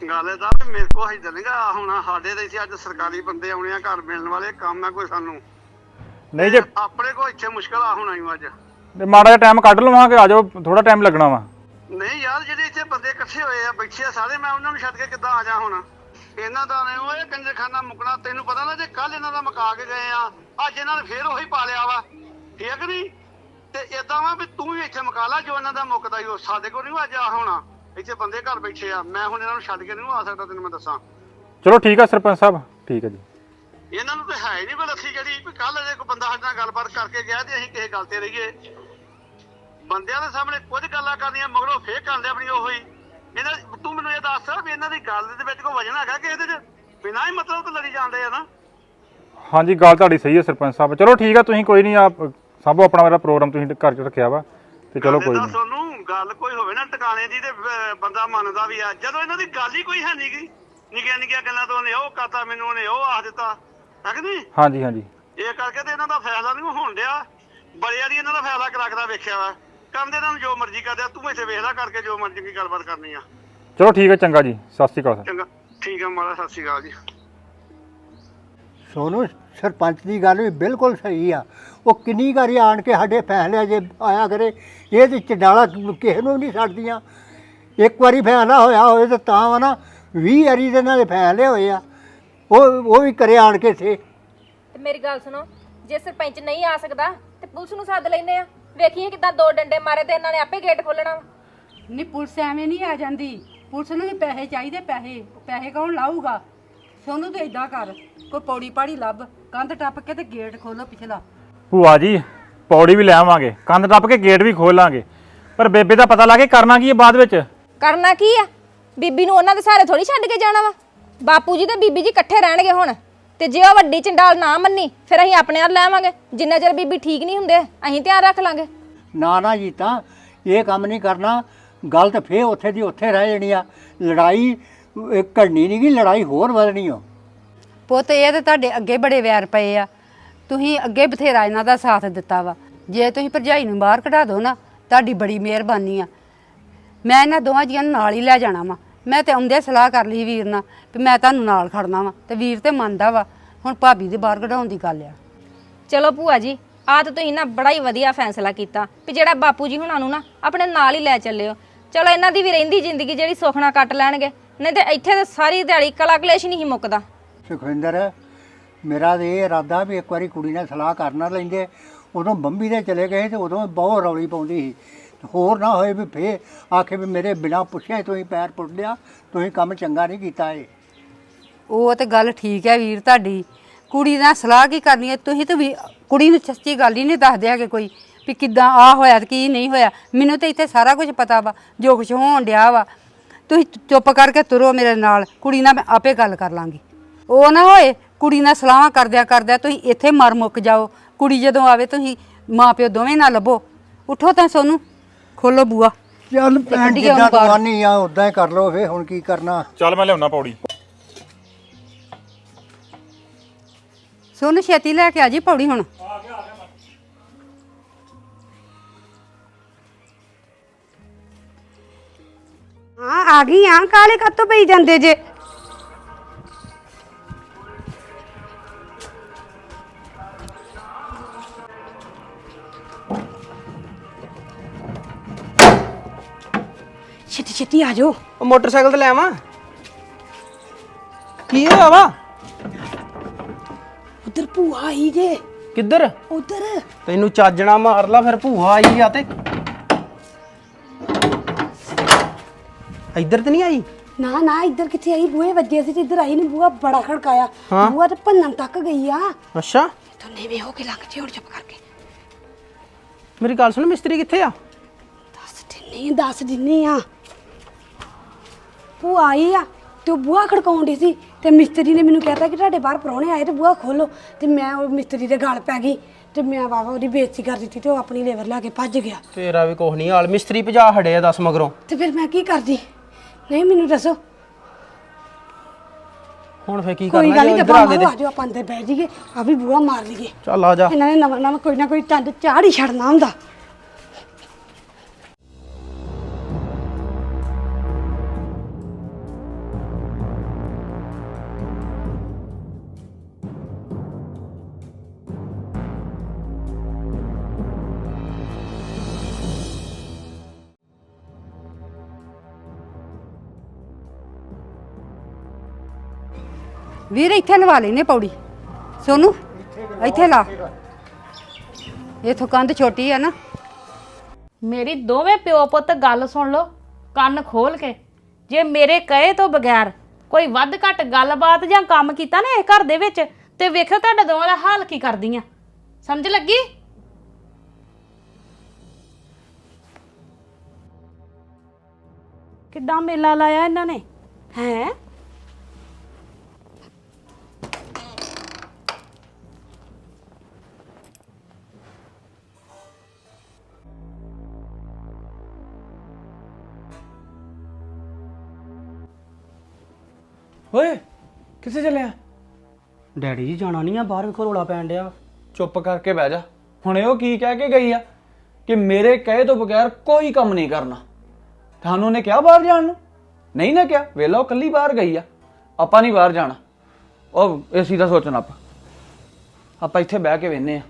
ਗੱਲ ਇਹਦਾ ਵੀ ਮੇਰੇ ਕੋਲ ਹਿੱਦ ਨਹੀਂਗਾ ਹੁਣ ਸਾਡੇ ਦੇ ਇੱਥੇ ਅੱਜ ਸਰਕਾਰੀ ਬੰਦੇ ਆਉਣੇ ਆ ਘਰ ਮਿਲਣ ਵਾਲੇ ਕੰਮ ਹੈ ਕੋਈ ਸਾਨੂੰ। ਨਹੀਂ ਜੇ ਆਪਣੇ ਕੋਲ ਇੱਥੇ ਮੁਸ਼ਕਲ ਆ ਹੁਣ ਆਈ ਅੱਜ। ਜੇ ਮਾੜਾ ਜਿਹਾ ਟਾਈਮ ਕੱਢ ਲਵਾਂਗੇ ਆ ਜਾਓ ਥੋੜਾ ਟਾਈਮ ਲੱਗਣਾ ਵਾ। ਨਹੀਂ ਯਾਰ ਜਿਹੜੇ ਇੱਥੇ ਬੰਦੇ ਇਕੱਠੇ ਹੋਏ ਆ ਬੈਠੇ ਆ ਸਾਰੇ ਮੈਂ ਉਹਨਾਂ ਨੂੰ ਛੱਡ ਕੇ ਕਿੱਦਾਂ ਆ ਜਾ ਹੁਣ? ਇਹਨਾਂ ਦਾ ਨੇ ਉਹ ਇਹ ਕੰਜਰਖਾਨਾ ਮੁਕਣਾ ਤੈਨੂੰ ਪਤਾ ਨਾ ਜੇ ਕੱਲ ਇਹਨਾਂ ਦਾ ਮੁਕਾ ਕੇ ਗਏ ਆ ਅੱਜ ਇਹਨਾਂ ਨੇ ਫੇਰ ਉਹੀ ਪਾ ਲਿਆ ਵਾ। ਠੀਕ ਨਹੀਂ? ਤੇ ਇਦਾਂ ਵਾ ਵੀ ਤੂੰ ਵੀ ਇੱਥੇ ਮੁਕਾ ਲਾ ਜੋ ਇਹਨਾਂ ਦਾ ਮੁੱਕਦਾ ਹੀ ਉਹ। ਸਾਡੇ ਕੋਲ ਨਹੀਂ ਅੱਜ ਆ ਹੋਣਾ। ਇੱਥੇ ਬੰਦੇ ਘਰ ਬੈਠੇ ਆ। ਮੈਂ ਹੁਣ ਇਹਨਾਂ ਨੂੰ ਛੱਡ ਕੇ ਨਹੀਂ ਆ ਸਕਦਾ ਤੈਨੂੰ ਮੈਂ ਦੱਸਾਂ। ਚਲੋ ਠੀਕ ਆ ਸਰਪੰਚ ਸਾਹਿਬ। ਠੀਕ ਹੈ ਜੀ। ਇਹਨਾਂ ਨੂੰ ਤਾਂ ਹੈ ਨਹੀਂ ਕੋਈ ਲੱਥੀ ਜਿਹੜੀ ਵੀ ਕੱਲ ਜੇ ਕੋਈ ਬੰਦਾ ਸਾਡੇ ਨਾਲ ਗੱਲਬਾਤ ਕਰਕੇ ਗਿਆ ਤੇ ਅਸੀਂ ਕਿਸੇ ਗੱਲ ਤੇ ਰਹੀਏ। ਬੰਦਿਆਂ ਦੇ ਸਾਹਮਣੇ ਕੁਝ ਗੱਲਾਂ ਕਰਨੀਆਂ ਮਗਰੋਂ ਫੇਰ ਕਰਦੇ ਆਪਣੀ ਉਹੀ। ਇਹਨਾਂ ਤੂੰ ਮੈਨੂੰ ਇਹ ਦੱਸ ਵੀ ਇਹਨਾਂ ਦੀ ਗੱਲ ਦੇ ਵਿੱਚ ਕੋਈ ਵਜਨ ਹੈਗਾ ਕਿ ਇਹਦੇ ਚ ਬਿਨਾਂ ਹੀ ਮਤਲਬ ਤੋਂ ਲੜੀ ਜਾਂਦੇ ਆ ਨਾ? ਹਾਂਜੀ ਗੱਲ ਤੁਹਾਡੀ ਸਹੀ ਹੈ ਸਰਪੰਚ ਸਾਹਿਬ। ਚਲੋ ਠੀਕ ਆ ਤੁਸੀਂ ਕੋਈ ਨਹੀਂ ਆਪ ਸਭੋ ਆਪਣਾ ਮੇਰਾ ਪ੍ਰੋਗਰਾਮ ਤੁਸੀਂ ਘਰ 'ਚ ਰੱਖਿਆ ਵਾ। ਤੇ ਚਲੋ ਕੋਈ ਨਹੀਂ। ਤੁਹਾਨੂੰ ਗੱਲ ਕੋਈ ਹੋਵੇ ਨਾ ਟਿਕਾਣੇ ਦੀ ਤੇ ਅਹ, ਬੰਦਾ ਮੰਨਦਾ ਵੀ ਆ। ਜਦੋਂ ਇਹਨਾਂ ਦੀ ਗੱਲ ਹੀ ਕੋਈ ਹੈ ਨਹੀਂ ਗੀ ਨਿੱਕੀਆਂ ਨਿੱਕੀਆਂ ਗੱਲਾਂ ਤੋਂ ਉਹਨੇ ਉਹ ਕਰਤਾ ਮੈਨੂੰ ਉਹਨੇ ਉਹ ਆਖ ਦਿੱਤਾ। ਹੈ ਕਿ ਨਹੀਂ? ਹਾਂਜੀ ਹਾਂਜੀ। ਇਹ ਕਰਕੇ ਤੇ ਇਹਨਾਂ ਦਾ ਫੈਸਲਾ ਨਹੀਂ ਹੋਣ ਡਿਆ। ਬੜਿਆ ਦੀ ਇਹਨਾਂ ਦਾ ਫੈਸਲਾ ਕਰਾ ਕਰਾ ਵੇਖਿਆ ਵਾ। ਕਰਨ ਦੇ ਇਹਨਾਂ ਨੂੰ ਜੋ ਮਰਜ਼ੀ ਕਰਦੇ ਆ ਤੂੰ ਇੱਥੇ ਵੇਖਦਾ ਕਰਕੇ ਜੋ ਮਰਜ਼ੀ ਕੀ ਗੱਲਬਾਤ ਕਰਨੀ ਆ। ਚਲੋ ਠੀਕ ਹੈ ਚੰਗਾ ਜੀ ਸਤਿ ਸ਼੍ਰੀ ਅਕਾਲ ਚੰਗਾ। ਠੀਕ ਆ ਮਾਰਾ ਸਤਿ ਸ਼੍ਰੀ ਅਕਾਲ ਜੀ। ਸੋਨੂੰ ਸਰਪੰਚ ਦੀ ਗੱਲ ਵੀ ਬਿਲਕੁਲ ਸਹੀ ਆ। ਉਹ ਕਿੰਨੀ ਵਾਰੀ ਆਣ ਕੇ ਸਾਡੇ ਫੈਸਲੇ ਜੇ ਆਇਆ ਕਰੇ ਇਹ ਤੇ ਚੰਡਾਲਾ ਕਿਸੇ ਨੂੰ ਨਹੀਂ ਛੱਡਦੀਆਂ। ਇੱਕ ਵਾਰੀ ਫੈਸਲਾ ਹੋਇਆ ਹੋਵੇ ਤਾਂ ਤਾਂ ਵਾ ਨਾ 20 ਵਾਰੀ ਦੇ ਨਾਲ ਫੈਸਲੇ ਹੋਏ ਆ। ਉਹ ਉਹ ਵੀ ਕਰੇ ਆਣ ਕੇ ਥੇ ਤੇ ਮੇਰੀ ਗੱਲ ਸੁਣੋ ਜੇ ਸਰਪੰਚ ਨਹੀਂ ਆ ਸਕਦਾ ਤੇ ਪੁਲਿਸ ਨੂੰ ਸੱਦ ਲੈਨੇ ਆ। ਵੇਖੀਏ ਕਿਦਾਂ ਦੋ ਡੰਡੇ ਮਾਰੇ ਤੇ ਇਹਨਾਂ ਨੇ ਆਪੇ ਗੇਟ ਖੋਲਣਾ ਨਹੀਂ ਪੁਲਿਸ ਐਵੇਂ ਨਹੀਂ ਆ ਜਾਂਦੀ। ਪੁਲਿਸ ਨੂੰ ਵੀ ਪੈਸੇ ਚਾਹੀਦੇ ਪੈਸੇ। ਪੈਸੇ ਕੌਣ ਲਾਊਗਾ? ਸੋਨੂੰ ਤੇ ਇਦਾਂ ਕਰ। ਕੋਈ ਪੌੜੀ ਪਾੜੀ ਲੱਭ ਕੰਧ ਟੱਪ ਕੇ ਤੇ ਗੇਟ ਖੋਲੋ ਪਿਛਲਾ। ਭੂਆ ਜੀ ਪੌੜੀ ਵੀ ਲੈ ਆਵਾਂਗੇ। ਕੰਧ ਟੱਪ ਕੇ ਗੇਟ ਵੀ ਖੋਲਾਂਗੇ ਪਰ ਬੇਬੇ ਦਾ ਪਤਾ ਲਾ ਕੇ ਕਰਨਾ ਕੀ ਹੈ ਬਾਅਦ ਵਿੱਚ? ਕਰਨਾ ਕੀ ਆ? ਬੀਬੀ ਨੂੰ ਉਹਨਾਂ ਦੇ ਸਾਰੇ ਥੋੜੀ ਛੱਡ ਕੇ ਜਾਣਾ ਵਾ। ਬਾਪੂ ਜੀ ਤੇ ਬੀਬੀ ਜੀ ਇਕੱਠੇ ਰਹਿਣਗੇ ਹੁਣ। ਤੇ ਜੇ ਉਹ ਵੱਡੀ ਚੰਡਾਲ ਨਾ ਮੰਨੀ ਫਿਰ ਅਸੀਂ ਆਪਣੇ ਨਾਲ ਲੈਵਾਂਗੇ। ਜਿੰਨਾ ਚਿਰ ਬੀਬੀ ਠੀਕ ਨਹੀਂ ਹੁੰਦੇ ਅਸੀਂ ਧਿਆਨ ਰੱਖ ਲਾਂਗੇ। ਨਾ ਨਾ ਜੀ ਤਾਂ ਇਹ ਕੰਮ ਨਹੀਂ ਕਰਨਾ। ਗੱਲ ਤਾਂ ਫੇਰ ਉੱਥੇ ਦੀ ਉੱਥੇ ਰਹਿ ਜਾਣੀ ਆ। ਲੜਾਈ ਇਹ ਘੜਨੀ ਨਹੀਂ ਗੀ ਲੜਾਈ ਹੋਰ ਵਧਣੀ ਓ ਪੁੱਤ ਇਹ ਤੇ ਤੁਹਾਡੇ ਅੱਗੇ ਬੜੇ ਵੈਰ ਪਏ ਆ। ਤੁਸੀਂ ਅੱਗੇ ਬਥੇਰਾ ਇਹਨਾਂ ਦਾ ਸਾਥ ਦਿੱਤਾ ਵਾ। ਜੇ ਤੁਸੀਂ ਭਰਜਾਈ ਨੂੰ ਬਾਹਰ ਕਢਾ ਦਿਓ ਨਾ ਤੁਹਾਡੀ ਬੜੀ ਮਿਹਰਬਾਨੀ ਆ। ਮੈਂ ਇਹਨਾਂ ਦੋਵਾਂ ਜੀਆਂ ਨੂੰ ਨਾਲ ਹੀ ਲੈ ਜਾਣਾ ਵਾ। ਮੈਂ ਤੇ ਆਉਂਦੇ ਸਲਾਹ ਕਰ ਲਈ ਵੀਰ ਨਾਲ ਵੀ ਮੈਂ ਤੁਹਾਨੂੰ ਨਾਲ ਖੜਨਾ ਵਾ ਤੇ ਵੀਰ ਤੇ ਮੰਨਦਾ ਵਾ ਹੁਣ ਭਾਬੀ ਦੇ ਬਾਹਰ ਕਢਾਉਣ ਦੀ ਗੱਲ ਆ। ਚਲੋ ਭੂਆ ਜੀ ਆਹ ਤਾਂ ਤੁਸੀਂ ਨਾ ਬੜਾ ਹੀ ਵਧੀਆ ਫੈਸਲਾ ਕੀਤਾ ਵੀ ਜਿਹੜਾ ਬਾਪੂ ਜੀ ਹੁਣਾਂ ਨੂੰ ਨਾ ਆਪਣੇ ਨਾਲ ਹੀ ਲੈ ਚੱਲਿਓ। ਚਲੋ ਇਹਨਾਂ ਦੀ ਵੀ ਰਹਿੰਦੀ ਜ਼ਿੰਦਗੀ ਜਿਹੜੀ ਸੁਖਣਾ ਕੱਟ ਲੈਣਗੇ ਨਹੀਂ ਤੇ ਇੱਥੇ ਤਾਂ ਸਾਰੀ ਦਿਹਾੜੀ ਕਲਾ ਕਲੇਸ਼ ਨਹੀਂ ਸੀ ਮੁੱਕਦਾ। ਸੁਖਵਿੰਦਰ ਮੇਰਾ ਤਾਂ ਇਹ ਇਰਾਦਾ ਵੀ ਇੱਕ ਵਾਰੀ ਕੁੜੀ ਨਾਲ ਸਲਾਹ ਕਰ ਨਾ ਲੈਂਦੇ। ਉਦੋਂ ਬੰਬੀ ਦੇ ਚਲੇ ਗਏ ਤੇ ਉਦੋਂ ਬਹੁਤ ਰੌਲੀ ਪਾਉਂਦੀ ਸੀ। ਹੋਰ ਨਾ ਹੋਏ ਵੀ ਫੇ ਆਖੇ ਵੀ ਮੇਰੇ ਬਿਨਾ ਪੁੱਛਿਆ ਤੁਸੀਂ ਪੈਰ ਪੁੱਟ ਲਿਆ, ਤੁਸੀਂ ਕੰਮ ਚੰਗਾ ਨਹੀਂ ਕੀਤਾ ਇਹ। ਉਹ ਤੇ ਗੱਲ ਠੀਕ ਹੈ ਵੀਰ ਤੁਹਾਡੀ। ਕੁੜੀ ਨਾਲ ਸਲਾਹ ਕੀ ਕਰਨੀ ਹੈ? ਤੁਸੀਂ ਤਾਂ ਵੀ ਕੁੜੀ ਨੂੰ ਸੱਚੀ ਗੱਲ ਹੀ ਨਹੀਂ ਦੱਸਦੇ ਹੈਗੇ ਕੋਈ ਵੀ ਕਿੱਦਾਂ ਆ ਹੋਇਆ ਤੇ ਕੀ ਨਹੀਂ ਹੋਇਆ। ਮੈਨੂੰ ਤਾਂ ਇੱਥੇ ਸਾਰਾ ਕੁਝ ਪਤਾ ਵਾ, ਜੋ ਕੁਝ ਹੋਣ ਡਿਆ ਵਾ। ਤੁਸੀਂ ਚੁੱਪ ਕਰਕੇ ਤੁਰੋ ਮੇਰੇ ਨਾਲ, ਕੁੜੀ ਨਾਲ ਮੈਂ ਆਪੇ ਗੱਲ ਕਰ ਲਾਂਗੀ। ਉਹ ਨਾ ਹੋਏ, ਕੁੜੀ ਨਾਲ ਸਲਾਹਾਂ ਕਰਦਿਆਂ ਕਰਦਿਆਂ ਤੁਸੀਂ ਇੱਥੇ ਮਰ ਮੁੱਕ ਜਾਓ। ਕੁੜੀ ਜਦੋਂ ਆਵੇ ਤੁਸੀਂ ਮਾਂ ਪਿਓ ਦੋਵੇਂ ਨਾਲ ਲੱਭੋ। ਉਠੋ ਤਾਂ ਸੋਨੂੰ। ਖੋਲੋ ਬੂਆ। ਚੱਲ ਭੈਣ ਕੱਢੀਏ ਜਿੱਦਾਂ ਉਹਨੂੰ ਬਾਹਰ। ਤੂੰ ਆਨੀ ਆ ਉਦਾਂ ਹੀ ਕਰ ਲਓ ਫੇ ਹੁਣ ਕੀ ਕਰਨਾ? ਚੱਲ ਮੈਂ ਲਿਆਉਣਾ ਪੌੜੀ। ਸੋਨੂੰ ਛੇਤੀ ਲੈ ਕੇ ਆ ਜੀ ਪੌੜੀ ਹੁਣ। ਹਾਂ ਆ ਗਈ ਆ ਕਾਲੇ ਕੱਤੋਂ ਪਈ ਜਾਂਦੇ ਜੇ? ਛੇਤੀ ਆ ਜਾਓ। ਉਹ ਮੋਟਰਸਾਈਕਲ ਤੇ ਲੈ ਆਵਾਂ। ਕੀ ਹੋਇਆ ਵਾ? ਉਧਰ ਭੂਆ ਆਈ ਜੇ। ਕਿੱਧਰ? ਉਧਰ। ਤੈਨੂੰ ਚਾਜਣਾ ਮਾਰ ਲਾ ਫਿਰ ਭੂਆ ਆਈ ਆ ਤੇ। ਇੱਧਰ ਤੇ ਨਹੀਂ ਆਈ? ਨਾ ਨਾ ਇੱਧਰ ਕਿੱਥੇ ਆਈ? ਬੂਹੇ ਵੱਜੇ ਸੀ ਤੇ ਇੱਧਰ ਆਈ ਨਹੀਂ ਬੂਹਾ ਬੜਾ ਖੜਕਾਇਆ। ਹਾਂ। ਬੂਹਾ ਤੇ ਭੰਨਣ ਤੱਕ ਗਈ ਆ। ਅੱਛਾ। ਤੂੰ ਨੇਵੇਂ ਹੋ ਕੇ ਲੰਘ ਜੇ ਹੁਣ ਚੁੱਪ ਕਰਕੇ। ਮੇਰੀ ਗੱਲ ਸੁਣ ਮਿਸਤਰੀ ਕਿੱਥੇ ਆ? ਦੱਸ ਦਿੰਨੀ ਦੱਸ ਦਿੰਨੀ ਆ। ਭੂਆ ਆਈ ਆ ਤੇ ਉਹ ਬੂਹਾ ਖੜਕਾਉਣ ਦੀ ਸੀ ਤੇ ਮਿਸਤਰੀ ਨੇ ਮੈਨੂੰ ਕਹਿਤਾ ਕਿ ਤੁਹਾਡੇ ਬਾਹਰ ਪ੍ਰਾਹੁਣੇ ਆਏ ਤੇ ਬੂਹਾ ਖੋਲੋ ਤੇ ਮੈਂ ਉਹ ਮਿਸਤਰੀ ਦੇ ਗਲ ਪੈ ਗਈ ਤੇ ਮੈਂ ਬਾਬਾ ਉਹਦੀ ਬੇਇੱਜ਼ਤੀ ਕਰ ਦਿੱਤੀ ਤੇ ਉਹ ਆਪਣੀ ਲੇਬਰ ਲੈ ਕੇ ਭੱਜ ਗਿਆ। ਤੇਰਾ ਵੀ ਕੁਛ ਨਹੀਂ ਹਾਲ ਮਿਸਤਰੀ ਭਜਾ ਹੜੇ ਆ ਦੱਸ ਮਗਰੋਂ। ਤੇ ਫਿਰ ਮੈਂ ਕੀ ਕਰਦੀ? ਨਹੀਂ ਮੈਨੂੰ ਦੱਸੋ। ਹੁਣ ਫੇ ਕੀ ਕੋਈ ਕਰਨਾ ਗੱਲ ਜੇ ਨਹੀਂ ਇੱਧਰ ਆ ਗਏ ਆ ਤੇ। ਜਾਓ ਆਪਾਂ ਅੰਦਰ ਬਹਿ ਜਾਈਏ ਆ ਵੀ ਬੂਹਾ ਮਾਰ ਲਈਏ। ਚੱਲ ਆ ਜਾ। ਇਹਨਾਂ ਨੇ ਨਵਾਂ ਨਵਾਂ ਕੋਈ ਨਾ ਕੋਈ ਟੰਡ ਚਾੜ ਹੀ ਛੱਡਣਾ ਹੁੰਦਾ। ਵੀਰ, ਇੱਥੇ ਲਵਾ ਲੈਨੇ ਪੌੜੀ। ਸੋਨੂੰ, ਇੱਥੇ ਲਾ। ਇਥੋਂ ਕੰਧ ਛੋਟੀ ਆ ਨਾ। ਮੇਰੀ ਦੋਵੇਂ ਪਿਓ ਪੁੱਤ ਗੱਲ ਸੁਣ ਲਓ, ਕੰਨ ਖੋਲ ਕੇ। ਜੇ ਮੇਰੇ ਕਹੇ ਤੋਂ ਬਗੈਰ ਕੋਈ ਵੱਧ ਘੱਟ ਗੱਲਬਾਤ ਜਾਂ ਕੰਮ ਕੀਤਾ ਨਾ ਇਹ ਘਰ ਦੇ ਵਿੱਚ, ਤੇ ਵੇਖੋ ਤੁਹਾਡਾ ਦੋਵਾਂ ਦਾ ਹਾਲ ਕੀ ਕਰਦੀਆਂ। ਸਮਝ ਲੱਗੀ? ਕਿੱਦਾਂ ਮੇਲਾ ਲਾਇਆ ਇਹਨਾਂ ਨੇ? ਹੈ? ਓਏ ਕਿੱਥੇ ਚੱਲਿਆ ਡੈਡੀ ਜੀ ਜਾਣਾ ਨਹੀਂ ਆ ਬਾਹਰ ਵੇਖੋ ਰੋਲਾ ਪੈਣ ਡਿਆ। ਚੁੱਪ ਕਰਕੇ ਬਹਿ ਜਾ। ਹੁਣ ਇਹ ਉਹ ਕੀ ਕਹਿ ਕੇ ਗਈ ਆ ਕਿ ਮੇਰੇ ਕਹੇ ਤੋਂ ਬਗੈਰ ਕੋਈ ਕੰਮ ਨਹੀਂ ਕਰਨਾ। ਤੁਹਾਨੂੰ ਨੇ ਕਿਹਾ ਬਾਹਰ ਜਾਣ ਨੂੰ? ਨਹੀਂ ਨਾ ਕਿਹਾ। ਵੇਲਾ ਉਹ ਕੱਲੀ ਬਾਹਰ ਗਈ ਆ। ਆਪਾਂ ਨਹੀਂ ਬਾਹਰ ਜਾਣਾ। ਉਹ ਏਸੀ ਦਾ ਸੋਚਣਾ ਆਪਾਂ। ਆਪਾਂ ਇੱਥੇ ਬਹਿ ਕੇ ਵੇਨੇ ਆ।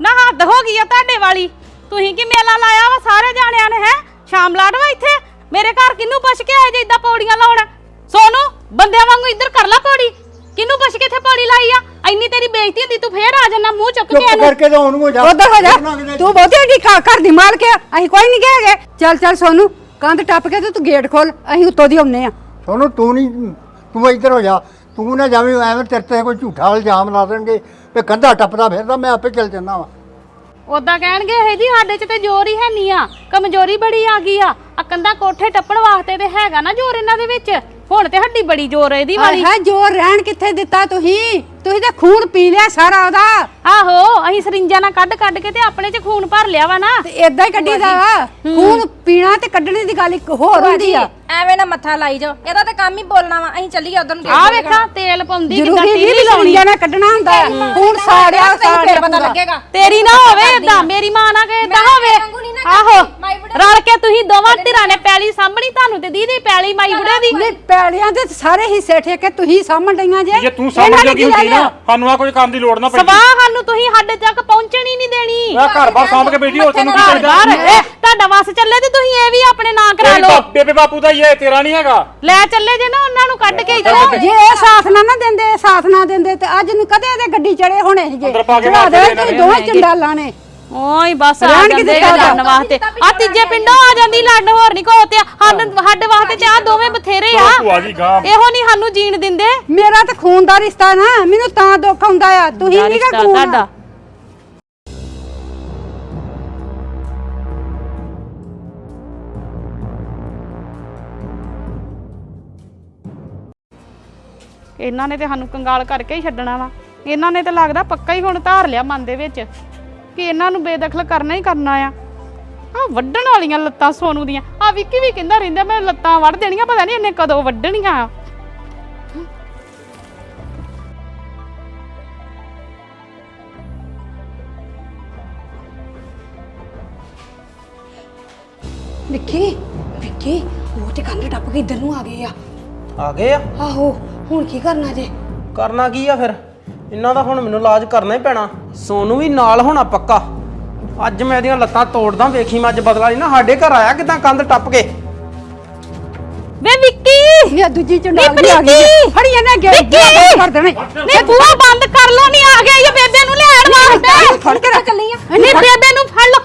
ਨਾ ਹੱਦ ਹੋ ਗਈ ਆ ਤੁਹਾਡੇ ਵਾਲੀ। ਤੁਸੀਂ ਕੀ ਮੇਲਾ ਲਾਇਆ ਵਾ ਸਾਰੇ ਜਾਣਿਆਂ ਨੇ ਹੈ? ਸ਼ਾਮ ਲਾਟ ਵਾ ਇੱਥੇ? ਮੇਰੇ ਘਰ ਕਿਹਨੂੰ ਪੁੱਛ ਕੇ ਆਏ ਜੇ ਇਦਾਂ ਪੌੜੀਆਂ ਲਾਉਣ? ਸੋਨੂੰ ਬੰਦਿਆਂ ਵਾਂਗੂ ਇੱਧਰ ਕਰ ਲਾ ਪੌੜੀ। ਕਿਹਨੂੰ ਪੁੱਛ ਕੇ ਇੱਥੇ ਪੌੜੀ ਲਾਈ ਆ? ਇੰਨੀ ਤੇਰੀ ਬੇਇੱਜ਼ਤੀ ਹੁੰਦੀ ਤੂੰ ਫੇਰ ਆ ਜਾਣਾ ਮੂੰਹ ਚੁੱਕ ਕੇ ਚੁੱਪ ਇਹਨੂੰ। ਕਰਕੇ ਤਾਂ ਉਹਨੂੰ ਹੋ ਜਾ। ਉਧਰ ਹੋ ਜਾ ਤੂੰ ਬਹੁਤੀ ਏਡੀ ਘਰ ਘਰ ਦੀ ਮਾਲਕ ਆ। ਅਸੀਂ ਕੋਈ ਨਹੀਂ ਕਹਾਂਗੇ ਚੱਲ ਚੱਲ ਸੋਨੂੰ ਕੰਧ ਟੱਪ ਕੇ ਤੇ ਤੂੰ ਗੇਟ ਖੋਲ। ਅਸੀਂ ਉੱਤੋਂ ਦੀ ਆਉਨੇ ਆ। ਸੋਨੂੰ ਤੂੰ ਨਹੀਂ ਤੂੰ ਇੱਧਰ ਹੋ ਜਾ। ਤੂੰ ਨਾ ਜਾਵੇਂ ਐਵੇਂ ਤੇਰੇ ਤੇ ਕੋਈ ਝੂਠਾ ਇਲਜ਼ਾਮ ਲਾ ਦੇਣਗੇ। ਵੀ ਕੰਧਾ ਟੱਪਦਾ ਫਿਰਦਾ ਮੈਂ ਆਪੇ ਚੱਲ ਜੰਨਾ ਵਾ। ਉਦਾਂ ਕਹਿਣਗੇ, ਇਹ ਜੀ ਸਾਡੇ 'ਚ ਤੇ ਜ਼ੋਰ ਹੀ ਹੈ ਨਹੀਂ ਆ। ਕਮਜ਼ੋਰੀ ਬੜੀ ਆ ਗਈ ਆ। ਆ ਕੰਦਾ ਕੋਠੇ ਟੱਪਣ ਵਾਸਤੇ ਤੇ ਹੈਗਾ ਨਾ ਜ਼ੋਰ ਇਹਨਾਂ ਦੇ ਵਿੱਚ। ਹੁਣ ਤੇ ਹੱਡੀ ਬੜੀ ਜ਼ੋਰ ਇਹਦੀ ਵਾਲੀ। ਹੈ ਜੋਰ ਰਹਿਣ ਕਿੱਥੇ ਦਿੱਤਾ ਤੁਸੀਂ? ਤੁਸੀਂ ਤਾਂ ਖੂਨ ਪੀ ਲਿਆ ਸਾਰਾ ਉਹਦਾ। ਆਹੋ ਅਸੀਂ ਸਰਿੰਜਾਂ ਨਾਲ ਕੱਢ ਕੱਢ ਕੇ ਤੇ ਆਪਣੇ 'ਚ ਖੂਨ ਭਰ ਲਿਆ ਵਾ ਨਾ। ਤੇ ਇਦਾਂ ਹੀ ਕੱਢੀਦਾ ਵਾ। ਖੂਨ ਪੀਣਾ ਤੇ ਕੱਢਣੇ ਦੀ ਗੱਲ ਇੱਕ ਹੋਰ ਹੁੰਦੀ ਆ। ਐਵੇਂ ਨਾ ਮੱਥਾ ਲਾਈ ਜਾਓ। ਇਹਦਾ ਤਾਂ ਕੰਮ ਹੀ ਬੋਲਣਾ ਵਾ। ਅਸੀਂ ਚੱਲੀਏ ਉਧਰ ਨੂੰ ਆ ਵੇਖਾਂ ਤੇਲ ਪਾਉਂਦੀ ਕਿਦਾਂ ਜ਼ਰੂਰੀ ਟੀਰੀ ਨਹੀਂ ਲਾਉਣੀ। ਨਾ ਕੱਢਣਾ ਹੁੰਦਾ। ਹੈ। ਖੂਨ ਸਾੜਿਆ ਸਾੜਿਆ ਪਤਾ ਪੂਰਾ। ਲੱਗੇਗਾ। ਤੇਰੀ ਨਾ ਹੋਵੇ ਏਦਾਂ ਮੇਰੀ ਮਾਂ ਨਾ ਕਹੇ ਮੈਂ ਹੋਵੇ। ਵਾਂਗੂ ਨਹੀਂ ਨਾ ਆਹੋ ਕਰਦੀ, ਮਾਈ ਬੁੜੇ ਰਲ ਕੇ ਤੁਸੀਂ ਦੋਵਾਂ ਧਿਰਾਂ ਨੇ ਪੈਲੀ ਸਾਂਭਣੀ ਤੁਹਾਨੂੰ ਤੇ ਦੀਦੀ ਪੈਲੀ ਮਾਈ ਬੁੜੇ ਦੀ। ਨਹੀਂ ਪੈੜਿਆਂ ਦੇ ਸਾਰੇ ਹਿੱਸੇ ਠੇਕੇ ਤੁਸੀਂ ਸਾਂਭਣ ਡਈਆਂ ਜੇ। ਜੇ ਤੂੰ ਇਹਨਾਂ ਸਮਝ ਨੇ ਜੋਗੀ ਕੀ ਹੁੰਦੀ? ਲੈਣਾ? ਨਾ ਸਾਨੂੰ ਆ ਕੋਈ ਕੰਮ ਦੀ ਲੋੜ ਨਾ ਪੈਂਦੀ। ਸਵਾਹ ਸਾਨੂੰ ਤੁਸੀਂ ਸਾਡੇ ਤੱਕ ਪਹੁੰਚਣ ਹੀ ਨਹੀਂ ਦੇਣੀ। ਮੈਂ ਘਰ ਬਾਰ ਸਾਂਭ ਕੇ ਬੈਠੀ ਹੋ ਤੈਨੂੰ ਕੀ ਘਰ ਚਾਹੀਦਾ? ਬਾਹਰ ਇਹ ਤੁਹਾਡਾ ਵਸ ਚੱਲੇ ਤੇ ਤੁਸੀਂ ਇਹ ਵੀ ਆਪਣੇ ਨਾਂ ਕਰਾ ਤੇਰੀ ਲਓ। ਬਾਪ- ਬੇਬੇ ਬਾਪੂ ਦਾ ਹੀ ਹੈ ਤੇਰਾ ਨਹੀਂ ਹੈਗਾ। ਲੈ ਚੱਲੇ ਜੇ ਨਾ ਉਹਨਾਂ ਨੂੰ ਕੱਢ ਕੇ ਇੱਥੋਂ ਜੇ ਇਹ ਸਾਥ ਨਾ ਨਾ ਦਿੰਦੇ ਸਾਥ ਨਾ ਦਿੰਦੇ ਤੇ ਅੱਜ ਨੂੰ ਕਦੇ ਇਹਦੇ ਗੱਡੀ ਚੜੇ ਹੋਣੇ ਸੀਗੇ? ਅੰਦਰ ਪਾ ਕੇ ਚੜਾ ਮਾਰ ਦੇ ਦੇਣੇ ਤੁਸੀਂ ਦੋਵੇਂ ਚੰਡਾਲਾਂ ਨੇ ਓਏ ਬਸ ਆ ਰਹਿਣ ਜਾਂਦੇ ਕਿਤੇ ਲੜਨ ਵਾਸਤੇ। ਆ ਤੀਜੇ ਪਿੰਡੋਂ ਆ ਜਾਂਦੀ ਲੜਨ ਹੋਰ ਨਹੀਂ ਕੋ ਤੇ ਸਾਨੂੰ ਸਾਡੇ ਵਾਸਤੇ ਤੇ ਆ ਦੋਵੇਂ ਬਥੇਰੇ ਆ। ਭੂਆ ਜੀ ਗਾਂ। ਇਹੋ ਨਹੀਂ ਸਾਨੂੰ ਜੀਣ ਦਿੰਦੇ। ਮੇਰਾ ਤਾਂ ਖੂਨ ਦਾ ਰਿਸ਼ਤਾ ਨਾ ਮੈਨੂੰ ਤਾਂ ਦੁੱਖ ਹੁੰਦਾ ਆ। ਤੁਸੀਂ ਨਹੀਂ ਰਿਸ਼ਤਾ ਖੂਨ ਤੁਹਾਡਾ। ਇਹਨਾਂ ਨੇ ਤੇ ਸਾਨੂੰ ਕੰਗਾਲ ਕਰਕੇ ਹੀ ਛੱਡਣਾ ਵਾ। ਇਹਨਾਂ ਨੇ ਤਾਂ ਲੱਗਦਾ ਪੱਕਾ ਹੀ ਹੁਣ ਧਾਰ ਲਿਆ ਮਨ ਦੇ ਵਿੱਚ। ਕਿ ਇਹਨਾਂ ਨੂੰ ਬੇਦਖਲ ਕਰਨਾ ਹੀ ਕਰਨਾ ਆ। ਆ ਵੱਢਣ ਵਾਲੀਆਂ ਲੱਤਾਂ ਸੋਨੂ ਦੀਆਂ। ਆ ਵਿੱਕੀ ਵੀ ਕਹਿੰਦਾ ਰਹਿੰਦਾ ਮੈਂ ਲੱਤਾਂ ਵੱਢ ਦੇਣੀਆਂ ਪਤਾ ਨਹੀਂ ਇਹਨੇ ਕਦੋਂ ਵੱਢਣੀਆਂ ਆ। ਵਿੱਕੀ ਵਿੱਕੀ ਉਹ ਤੇ ਕੰਧ ਟੱਪ ਕੇ ਇੱਧਰ ਨੂੰ ਆ ਗਏ ਆ। ਆ ਗਏ ਆ? ਆਹੋ ਹੁਣ ਕੀ ਕਰਨਾ ਜੇ? ਕਰਨਾ ਕੀ ਆ ਫਿਰ? ਇਹਨਾਂ ਦਾ ਹੁਣ ਮੈਨੂੰ ਇਲਾਜ ਕਰਨਾ ਹੀ ਪੈਣਾ। ਸੋਨੂੰ ਵੀ ਨਾਲ ਹੋਣਾ ਪੱਕਾ। ਅੱਜ ਮੈਂ ਇਹਦੀਆਂ ਲੱਤਾਂ ਤੋੜਦਾ ਵੇਖੀ ਮੈਂ ਅੱਜ ਬਦਲਾ ਨਹੀਂ ਨਾ ਸਾਡੇ ਘਰ ਆਇਆ ਕਿਦਾਂ ਕੰਧ ਟੱਪ ਕੇ? ਵੇ ਵਿੱਕੀ! ਇਹ ਦੂਜੀ ਚੰਡਾਲ ਵੀ ਆ ਗਈ ਪ੍ਰੀਤੀ! ਫੜੀ ਇਹਨੇ ਵਿੱਕੀ! ਕਰ ਦੇਣੇ। ਨੇ ਬੂਹਾ ਬੰਦ ਕਰ ਲੋ ਨਹੀਂ ਆ ਗਿਆ ਇਹ ਬੇਬੇ ਨੂੰ ਲੈਣ ਵਾਸਤੇ। ਫੜ ਕੇ ਰੱਖ। ਚੱਲੀ ਆ। ਨਹੀਂ ਬੇਬੇ ਨੂੰ ਫੜ ਲੋ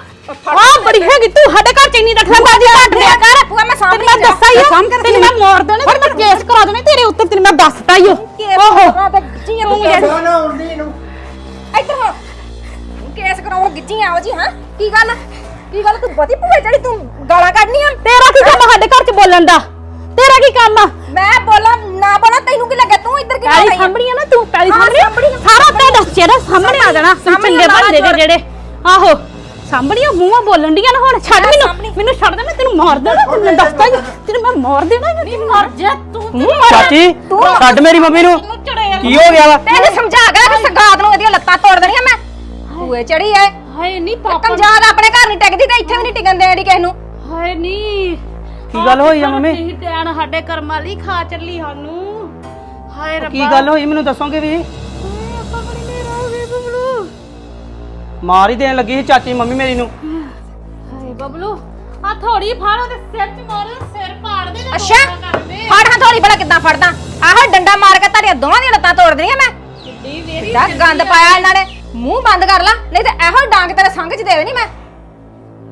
ਆ ਬੜੀ ਹੈਗੀ ਤੂੰ ਸਾਡੇ ਘਰ ਚ ਇੰਨੀ ਦਖਲਅੰਦਾਜ਼ੀ ਘੱਟ ਦਿਆ ਕਰ ਭੂਆ ਮੈਂ ਸਾਂਭ ਤੈਨੂੰ ਮੈਂ ਦੱਸਾਂ ਹੀ ਸਾਂਭ ਕੇ ਤੈਨੂੰ ਮੈਂ ਮਾਰ ਦੇਣਾ ਤੇ ਮੈਂ ਕੇਸ ਕਰਾ ਦੇਣਾ ਤੇਰੇ ਉੱਤੇ ਤੈਨੂੰ ਮੈਂ ਦੱਸਤਾ ਹੀ ਓਹੋ। ਤੂੰ ਨਾ ਉਲਦੀ ਨੂੰ। ਇੱਧਰ ਹੋ। ਕੇਸ ਕਰਾਉਣ ਗਿੱਜੀ ਆਓ ਜੀ ਹਾਂ। ਕੀ ਗੱਲ? ਕੀ ਗੱਲ? ਤੂੰ ਬਤੀ ਭੂਏ ਜਿਹੜੀ ਤੂੰ ਗਾਲਾਂ ਕੱਢਣੀਆਂ ਤੇਰਾ ਕੀ ਕੰਮ ਆ ਸਾਡੇ ਘਰ ਚ ਬੋਲਣ ਦਾ? ਤੇਰਾ ਕੀ ਕੰਮ ਆ? ਮੈਂ ਬੋਲਾਂ ਨਾ ਬੋਲਾਂ ਤੈਨੂੰ ਕੀ ਲੱਗਾ ਤੂੰ ਇੱਧਰ ਕਿਉਂ ਪੈਲੀ ਆਈ ਸਾਂਭਣੀ ਆ ਨਾ ਤੂੰ ਪੈਲੀ ਹਾਂ, ਆ। ਸਾਰਾ ਤੁਹਾਡਾ ਚਿਹਰਾ ਸਾਹਮਣੇ ਆ ਜਾਣਾ। ਚੰਗੇ ਬੰਦੇ ਦੇ। ਜਿਹੜੇ। ਆਹੋ ਸਾਂਭਣੀਆਂ ਮੂੰਹਾਂ ਬੋਲਣ ਡੀਆਂ ਨਾ ਹੁਣ। ਛੱਡ ਮੈਨੂੰ। ਮੈਨੂੰ ਛੱਡ ਦੇ ਮੈਂ ਤੈਨੂੰ ਮਾਰ ਦੇਣਾ ਤੈਨੂੰ ਦੱਸਦਾ ਹੀ। ਤੈਨੂੰ ਮੈਂ ਮਾਰ ਦੇਣਾ ਨਹੀਂ ਮਰ ਜਾ ਤੂੰ ਮੂੰਹ ਮਾਰ ਚਾਚੀ ਛੱਡ ਮੇਰੀ ਮੰਮੀ ਨੂੰ। ਕੀ ਹੋ ਗਿਆ ਵਾ? ਤੈਨੂੰ ਸਮਝਾ ਕੇ ਕਿ ਸਗਾਤ ਨੂੰ ਇਹਦੀਆਂ ਲੱਤਾਂ ਤੋੜ ਦੇਣੀਆਂ ਮੈਂ। ਭੂਏ ਚੜੀ ਐ। ਹਾਏ ਨਹੀਂ ਪਾਪਾ। ਕੰਜਾਦ ਆਪਣੇ ਘਰ ਨਹੀਂ ਟਿਕਦੀ ਤੇ ਇੱਥੇ ਵੀ ਨਹੀਂ ਟਿਕਣ ਦੇਣੀ ਕਿਸੇ ਨੂੰ। ਹਾਏ ਨਹੀਂ। ਕੀ ਗੱਲ ਹੋਈ ਆ ਮੰਮੀ? ਇਹ ਟੈਨ ਸਾਡੇ ਕਰਮਾਂ ਲਈ ਖਾ ਚੱਲੀ ਸਾਨੂੰ। ਹਾਏ ਰੱਬਾ ਕੀ ਗੱਲ ਹੋਈ? ਮੈਨੂੰ ਦੱਸੋਗੇ ਵੀ? ਆਪਾਂ ਬੜੀ ਮੇਰਾ ਹੋ ਗਈ ਬਬਲੂ। ਮਾਰ ਹੀ ਦੇਣ ਲੱਗੀ ਸੀ ਚਾਚੀ ਮੰਮੀ ਮੇਰੀ ਨੂੰ। ਹਾਏ ਬਬਲੂ। ਆ ਥੋੜੀ ਫੜ ਉਹਦੇ ਸਿਰ 'ਚ ਮਾਰ ਸਿਰ ਪਾੜ ਦੇ ਤੇ ਅੱਛਾ। ਫੜ ਹਾਂ ਥੋੜੀ ਬੜਾ ਕਿੱਦਾਂ ਫੜਦਾ। ਆਹ ਡੰਡਾ ਮਾਰ ਕੇ ਤੁਹਾਡੀਆਂ ਦੋਵਾਂ ਦੀਆਂ ਲੱਤਾਂ ਤੋੜ ਦੇਣੀਆਂ ਮੈਂ। ਕਿੱਡੀ ਵੇਰੀ ਦਾ ਗੰਦ ਪਾਇਆ ਇਹਨਾਂ ਨੇ। ਮੂੰਹ ਬੰਦ ਕਰ ਲਾ ਨਹੀਂ ਤੇ ਇਹੋ ਡਾਂਗ ਤੇਰੇ ਸੰਗ ਚ ਦੇਵੇ ਨਹੀਂ ਮੈਂ।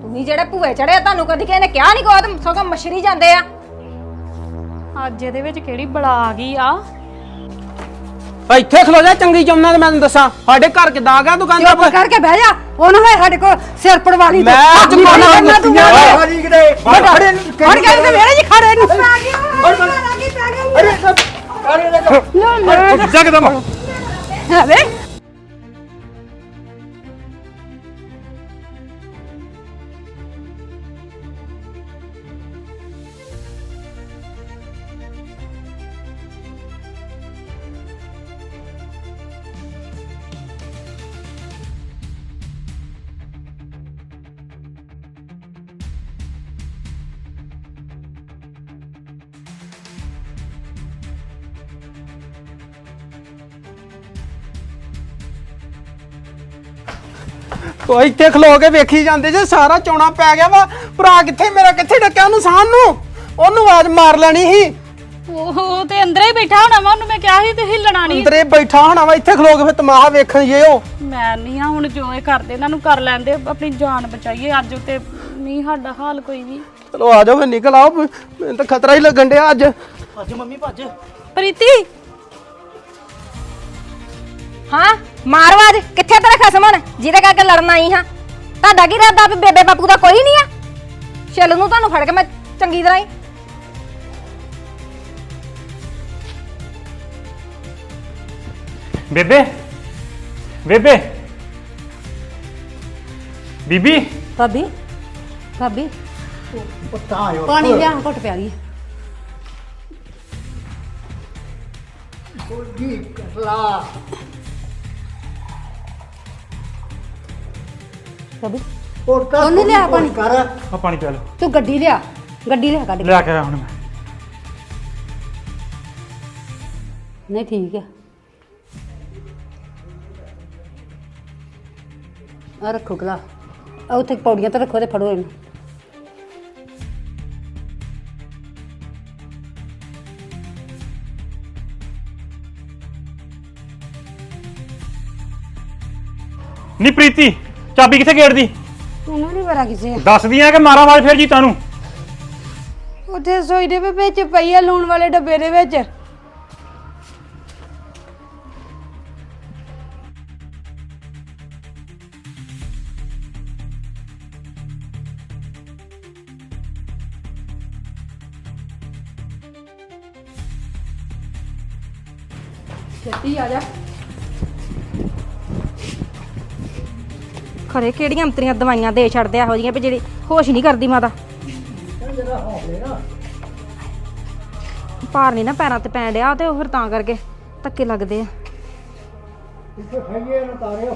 ਤੁਸੀਂ ਜਿਹੜੇ ਭੂਏ ਚੜੇ ਤੁਹਾਨੂੰ ਕਦੀ ਕਿਸੇ ਨੇ ਕਿਹਾ ਨਹੀਂ ਕੋਈ ਸਗੋਂ ਮਸ਼ਰੀ ਜਾਂਦੇ ਆ। ਅੱਜ ਇਹਦੇ ਵਿੱਚ ਕਿਹੜੀ ਬਲਾ ਆ ਗਈ ਆ? ਆ ਇੱਥੇ ਖਲੋ ਜਾ ਚੰਗੀ ਚਮਨਾ ਤੇ ਮੈਂ ਤੈਨੂੰ ਦੱਸਾਂ। ਸਾਡੇ ਘਰ ਕਿਦਾਂ ਆ ਗਿਆ ਤੂੰ ਕਹਿੰਦਾ ਚੁੱਪ ਕਰਕੇ ਬਹਿ ਜਾ। ਉਹਨਾਂ ਨੇ ਸਾਡੇ ਕੋਲ ਸਿਰ ਪੜਵਾ ਲਈ ਮੈਂ ਅੱਜ ਕਰਨਾ ਤੂੰ। ਮੇਰੇ। ਸਾਰੀ ਕਿਤੇ। ਫੜ ਫੜ ਕੇ ਤੇ ਮੇਰੇ ਜੀ ਖੜੇ ਨੂੰ। ਅਰੇ ਜਾ। ਕਿਦਾਂ ਹੈ ਉਹ ਇੱਥੇ ਖਲੋ ਕੇ ਵੇਖੀ ਜਾਂਦੇ ਜੇ ਸਾਰਾ ਚੋਣਾ ਪੈ ਗਿਆ ਵਾ। ਭਰਾ ਕਿੱਥੇ ਮੇਰਾ ਕਿੱਥੇ ਡੱਕਿਆ ਉਹਨੂੰ ਸਾਹਨ ਨੂੰ? ਉਹਨੂੰ ਆਵਾਜ਼ ਮਾਰ ਲੈਣੀ ਸੀ। ਉਹ ਤੇ ਅੰਦਰ ਹੀ ਬੈਠਾ ਹੋਣਾ ਵਾ ਉਹਨੂੰ ਮੈਂ ਕਿਹਾ ਸੀ ਤੇ ਹਿੱਲਣਾ ਨਹੀਂ। ਅੰਦਰੇ ਬੈਠਾ ਹੋਣਾ ਵਾ ਇੱਥੇ ਖਲੋ ਕੇ ਫਿਰ ਤਮਾਸ਼ਾ ਵੇਖਣ ਜੇ ਉਹ। ਮੈਂ ਨਹੀਂ ਆ ਹੁਣ ਜੋ ਇਹ ਕਰਦੇ ਇਹਨਾਂ ਨੂੰ ਕਰ ਲੈਂਦੇ ਆਪਣੀ ਜਾਨ ਬਚਾਈਏ ਅੱਜ ਉਤੇ ਨਹੀਂ ਸਾਡਾ ਹਾਲ ਕੋਈ ਵੀ। ਚਲੋ ਆ ਜਾਓ ਫਿਰ ਨਿਕਲ ਆਓ। ਮੈਨੂੰ ਤਾਂ ਖਤਰਾ ਹੀ ਲੱਗਣ ਡਿਆ ਅੱਜ। ਭੱਜ ਮੰਮੀ ਭੱਜ। ਪ੍ਰੀਤੀ! ਹਾਂ? ਮਾਰਵਾਜ ਕਿੱਥੇ ਤੇਰਾ ਖਸਮ ਹੁਣ? ਜਿਹਦੇ ਕਰਕੇ ਲੜਨ ਆਈ ਹਾਂ। ਤੁਹਾਡਾ ਕੀ ਇਰਾਦਾ ਵੀ ਬੇਬੇ ਬਾਪੂ ਦਾ ਕੋਈ ਨਹੀਂ ਆ? ਚੱਲ ਨੂੰ ਤੁਹਾਨੂੰ ਫੜ ਕੇ ਮੈਂ ਚੰਗੀ ਤਰ੍ਹਾਂ ਹੀ ਬੇਬੇ ਬੇਬੇ। ਬੀਬੀ। ਭਾਬੀ ਭਾਬੀ। ਪੁੱਤਾਂ ਆਇਓ ਪਾਣੀ ਲਿਆ ਘੁੱਟ ਪਿਆ ਗਈ। ਜੀ ਕਸਲਾ ਭਾਬੀ ਪੁੱਤਾਂ ਉਹਨੂੰ ਲਿਆ ਪਾਣੀ। ਕਰ ਆ ਪਾਣੀ ਪਿਆ ਲਓ ਤੂੰ ਗੱਡੀ ਲਿਆ ਗੱਡੀ ਲਿਆ ਕੱਢ ਕੇ। ਲਿਆ ਕੇ ਆਇਆ ਹੁਣ ਮੈਂ। ਨਹੀਂ ਠੀਕ ਹੈ ਆ ਰੱਖੋ ਗਲਾ ਆ ਉੱਥੇ ਪੌੜੀਆਂ ਤੇ ਰੱਖੋ ਤੇ ਫੜੋ ਇਹਨੂੰ। ਨੀ ਪ੍ਰੀਤੀ। ਚਾਬੀ ਕਿੱਥੇ ਗੇਟ ਦੀ ਉਹਨੂੰ ਨਹੀਂ ਪਤਾ ਕਿਸੇ ਦੱਸਦੀ ਆ ਕਿ ਮਾਰਾ ਆਵਾਜ਼ ਫੇਰ ਜੀਤਾਂ ਨੂੰ। ਉੱਥੇ ਸੋਈ ਦੇ ਵਿੱਚ ਪਈ ਆ ਲੂਣ ਵਾਲੇ ਡੱਬੇ ਦੇ ਵਿੱਚ। ਛੇਤੀ ਆ ਜਾ। ਖਰੇ ਕਿਹੜੀਆਂ ਅੰਤਰੀਆਂ ਦਵਾਈਆਂ ਦੇ ਛੱਡਦੇ ਇਹੋ ਜਿਹੀਆਂ ਵੀ ਜਿਹੜੀ ਹੋਸ਼ ਹੀ ਨਹੀਂ ਕਰਦੀ ਮਾਤਾ? ਭਾਰ ਨਹੀਂ ਨਾ ਪੈਰਾਂ ਤੇ ਪੈਣ ਡਿਆ ਤੇ ਉਹ ਫਿਰ ਤਾਂ ਕਰਕੇ ਧੱਕੇ ਲੱਗਦੇ ਆ। ਇੱਥੇ ਖਾਈਏ ਨਾ ਤਾਰਿਓ।